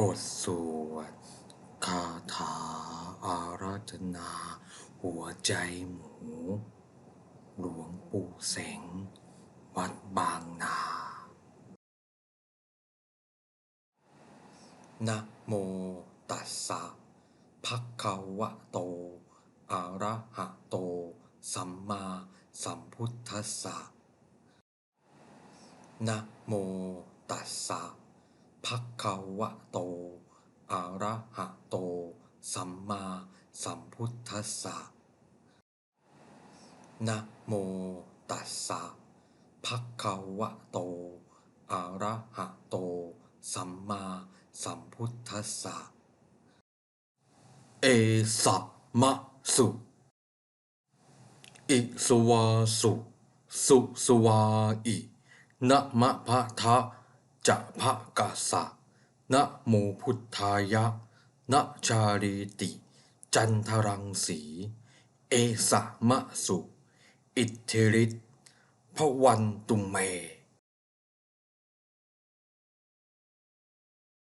บทสวดคาถาอาราธนา หัวใจหมู หลวงปู่เสง วัดบางนา นะโมตัสสะภะคะวะโต อะระหะโต สัมมาสัมพุทธัสสะนะโมตัสสะ ภะคะวะโต อะระหะโต สัมมาสัมพุทธัสสะ นะโมตัสสะภะคะวะโต อะระหะโต สัมมาสัมพุทธัสสะ เอสัมมะสุ อิสวาสุ สุสวาอินะมะพะทะ จะพะกะสะนะโมพุทธายะนะชาลีติ จันทรังสี เอสะมะสุ อิทธิฤทธิพวันตุเม